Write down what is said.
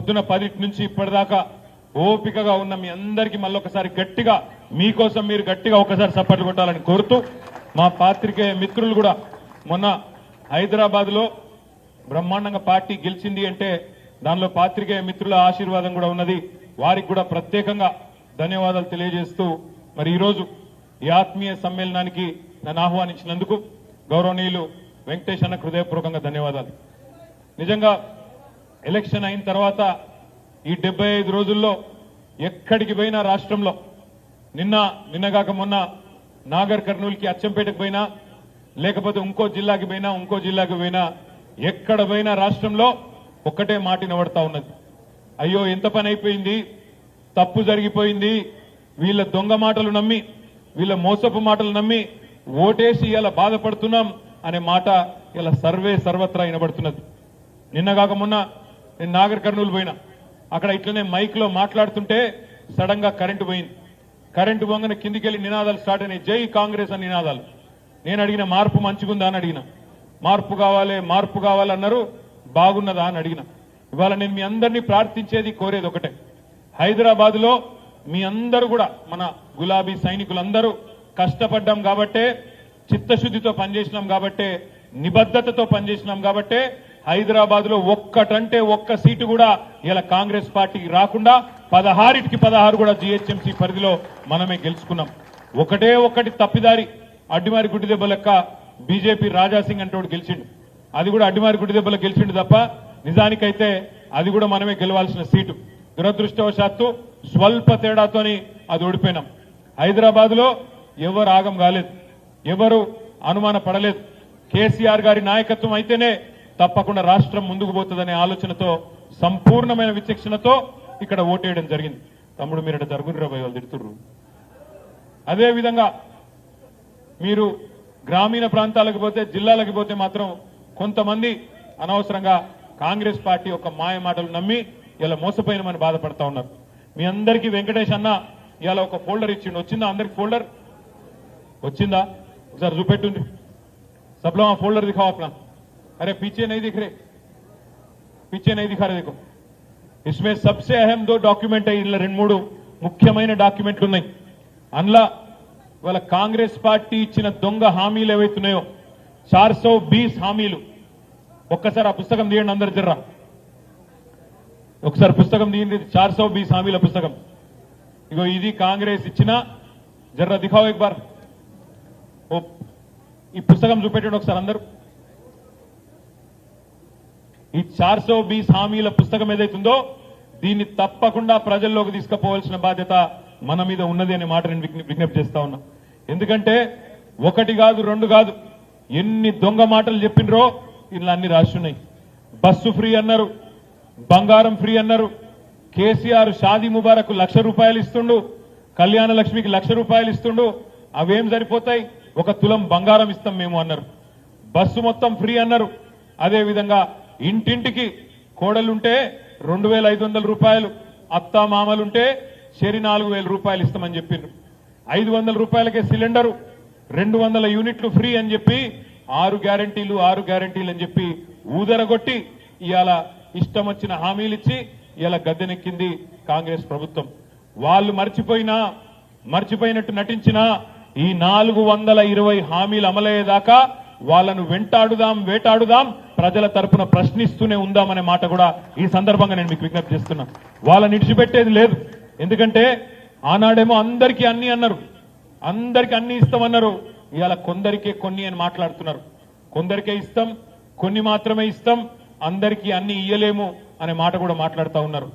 పొద్దున పది నుంచి ఇప్పటిదాకా ఓపికగా ఉన్న మీ అందరికీ మళ్ళొకసారి గట్టిగా మీకోసం మీరు గట్టిగా ఒకసారి సపోర్ట్ కొట్టాలని కోరుతూ మా పాత్రికేయ మిత్రులు కూడా మొన్న హైదరాబాద్లో బ్రహ్మాండంగా పార్టీ గెలిచింది అంటే దానిలో పాత్రికేయ మిత్రుల ఆశీర్వాదం కూడా ఉన్నది. వారికి కూడా ప్రత్యేకంగా ధన్యవాదాలు తెలియజేస్తూ మరి ఈరోజు ఈ ఆత్మీయ సమ్మేళనానికి నన్ను ఆహ్వానించినందుకు గౌరవనీయులు వెంకటేష్ అన్న హృదయపూర్వకంగా ధన్యవాదాలు. నిజంగా ఎలక్షన్ అయిన తర్వాత ఈ డెబ్బై ఐదు రోజుల్లో ఎక్కడికి పోయినా రాష్ట్రంలో నిన్న నిన్నగాక మొన్న నాగర్ కర్నూలుకి అచ్చంపేటకు పోయినా లేకపోతే ఇంకో జిల్లాకి పోయినా ఇంకో జిల్లాకి పోయినా ఎక్కడ పోయినా రాష్ట్రంలో ఒక్కటే మాట నిలబడతా ఉన్నది. అయ్యో ఎంత పని అయిపోయింది? తప్పు జరిగిపోయింది. వీళ్ళ దొంగ మాటలు నమ్మి వీళ్ళ మోసపు మాటలు నమ్మి ఓటేసి ఇలా బాధపడుతున్నాం అనే మాట ఇలా సర్వే సర్వత్రా వినబడుతున్నది. నిన్నగాక మొన్న నేను నాగర్ కర్నూలు పోయినా. అక్కడ ఇట్లనే మైక్లో మాట్లాడుతుంటే సడన్గా కరెంటు పోయింది. కరెంటు పోగానే కిందికి వెళ్ళి నినాదాలు స్టార్ట్ అయినాయి. జై కాంగ్రెస్ అని నినాదాలు. నేను అడిగిన మార్పు మంచిగుందా? అని అడిగిన. మార్పు కావాలి మార్పు కావాలన్నారు బాగున్నదా? అని అడిగిన. ఇవాళ నేను మీ అందరినీ ప్రార్థించేది కోరేది ఒకటే. హైదరాబాద్లో మీ అందరూ కూడా మన గులాబీ సైనికులందరూ కష్టపడ్డాం కాబట్టే చిత్తశుద్ధితో పనిచేసినాం కాబట్టే నిబద్ధతతో పనిచేసినాం కాబట్టే హైదరాబాద్లో ఒక్కటంటే ఒక్క సీటు కూడా ఇలా కాంగ్రెస్ పార్టీకి రాకుండా పదహారిటికి పదహారు కూడా జీహెచ్ఎంసీ పరిధిలో మనమే గెలుచుకున్నాం. ఒకటే ఒక్కటి తప్పిదారి అడ్డిమారి గుడ్డి దెబ్బ లెక్క బీజేపీ రాజాసింగ్ అంటే గెలిచిండు. అది కూడా అడ్డిమారి గుడ్డి దెబ్బలో గెలిచిండు తప్ప నిజానికైతే అది కూడా మనమే గెలవాల్సిన సీటు. దురదృష్టవశాత్తు స్వల్ప తేడాతోని అది ఓడిపోయినాం. హైదరాబాద్లో ఎవరు ఆగం కాలేదు. ఎవరు అనుమాన పడలేదు కేసీఆర్ గారి నాయకత్వం అయితేనే తప్పకుండా రాష్ట్రం ముందుకు పోతుందనే ఆలోచనతో సంపూర్ణమైన విచక్షణతో ఇక్కడ ఓటేయడం జరిగింది. తమ్ముడు మీరు జరుగురు రాబోయే వాళ్ళు తిడుతుర్రు. అదేవిధంగా మీరు గ్రామీణ ప్రాంతాలకు పోతే జిల్లాలకు పోతే మాత్రం కొంతమంది అనవసరంగా కాంగ్రెస్ పార్టీ ఒక మాయ మాటలు నమ్మి ఇలా మోసపోయినమని బాధపడతా ఉన్నారు. మీ అందరికీ వెంకటేష్ అన్న ఇలా ఒక ఫోల్డర్ ఇచ్చిండు. వచ్చిందా అందరికి ఫోల్డర్? వచ్చిందా? ఒకసారి చూపెట్టుంది సబ్లో ఆ ఫోల్డర్ अरे पीछे नहीं दिख रहे पीछे नहीं दिखा रहे देखो इसमें सबसे अहम दो డాక్యుమెంట్ ఇలా రెండు మూడు ముఖ్యమైన డాక్యుమెంట్లు ఉన్నాయి అందులో వాళ్ళ కాంగ్రెస్ పార్టీ ఇచ్చిన దొంగ హామీలు ఏవైతున్నాయో చార్ సో బీస్ హామీలు ఒక్కసారి ఆ పుస్తకం తీయండి అందరు జర్రా ఒకసారి పుస్తకం తీయండి చార్ సో బీస్ హామీల పుస్తకం ఇగో ఇది కాంగ్రెస్ ఇచ్చిన జర్రా దిఖావు ఎక్ బార్ ఓ ఈ పుస్తకం చూపెట్టండి ఒకసారి అందరూ ఈ చార్ సో బీస్ హామీల పుస్తకం ఏదైతుందో దీన్ని తప్పకుండా ప్రజల్లోకి తీసుకుపోవాల్సిన బాధ్యత మన మీద ఉన్నది అనే మాట నేను విజ్ఞప్తి చేస్తా ఉన్నా. ఎందుకంటే ఒకటి కాదు రెండు కాదు ఎన్ని దొంగ మాటలు చెప్పినరో ఇలా అన్ని రాస్తున్నాయి బస్సు ఫ్రీ అన్నారు బంగారం ఫ్రీ అన్నారు కేసీఆర్ షాదీ ముబారక్ లక్ష రూపాయలు ఇస్తుండు కళ్యాణ లక్ష్మికి లక్ష రూపాయలు ఇస్తుండు అవేం సరిపోతాయి? ఒక తులం బంగారం ఇస్తాం మేము అన్నారు. బస్సు మొత్తం ఫ్రీ అన్నారు. అదేవిధంగా ఇంటింటికి కోడలుంటే రెండు వేల ఐదు వందల రూపాయలు అత్త మామలుంటే చెరి నాలుగు వేల రూపాయలు ఇస్తామని చెప్పిండ్రు ఐదు వందల రూపాయలకే సిలిండరు రెండు వందల యూనిట్లు ఫ్రీ అని చెప్పి ఆరు గ్యారంటీలు ఆరు గ్యారంటీలు అని చెప్పి ఊదరగొట్టి ఇవాళ ఇష్టం వచ్చిన హామీలు ఇచ్చి ఇలా గద్దెనెక్కింది కాంగ్రెస్ ప్రభుత్వం. వాళ్ళు మర్చిపోయినా మర్చిపోయినట్టు నటించినా ఈ నాలుగు వందల ఇరవై హామీలు అమలయ్యేదాకా వాళ్ళను వెంటాడుదాం వేటాడుదాం ప్రజల తరపున ప్రశ్నిస్తూనే ఉందామనే మాట కూడా ఈ సందర్భంగా నేను మీకు విజ్ఞప్తి చేస్తున్నా. వాళ్ళని ఇడిచిపెట్టేది లేదు. ఎందుకంటే ఆనాడేమో అందరికీ అన్ని అన్నారు. అందరికీ అన్ని ఇస్తామన్నారు ఇవాళ కొందరికే కొన్ని అని మాట్లాడుతున్నారు. కొందరికే ఇస్తాం కొన్ని మాత్రమే ఇస్తాం అందరికీ అన్ని ఇయ్యలేము అనే మాట కూడా మాట్లాడుతా ఉన్నారు.